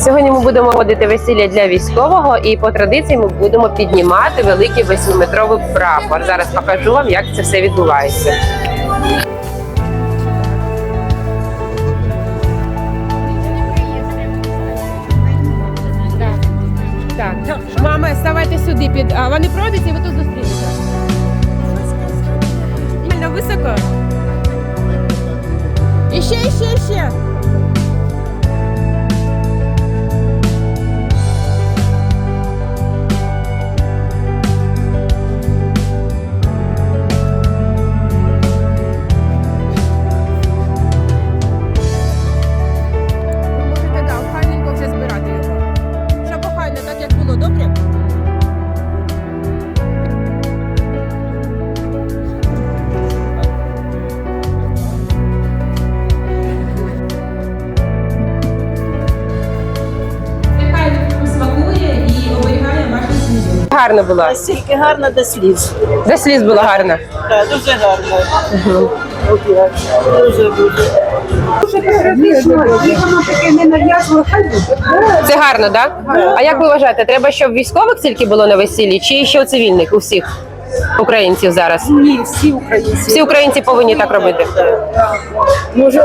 Сьогодні ми будемо водити весілля для військового, і по традиції ми будемо піднімати великий восьмиметровий прапор. Зараз покажу вам, як це все відбувається. Так, мама, ставайте сюди під. А вони пройдуть і ви тут зустрінете. Реально високо. І ще, і ще, і ще. Сім'ю. Гарно було. Настільки гарно до сліз. Де сліз було гарно. Так, дуже гарно. Дуже дуже. Це гарно, так? А як ви вважаєте, треба, щоб військових тільки було на весіллі, чи ще у цивільних, у всіх українців зараз? Ні, всі українці. Всі українці повинні так робити. Може,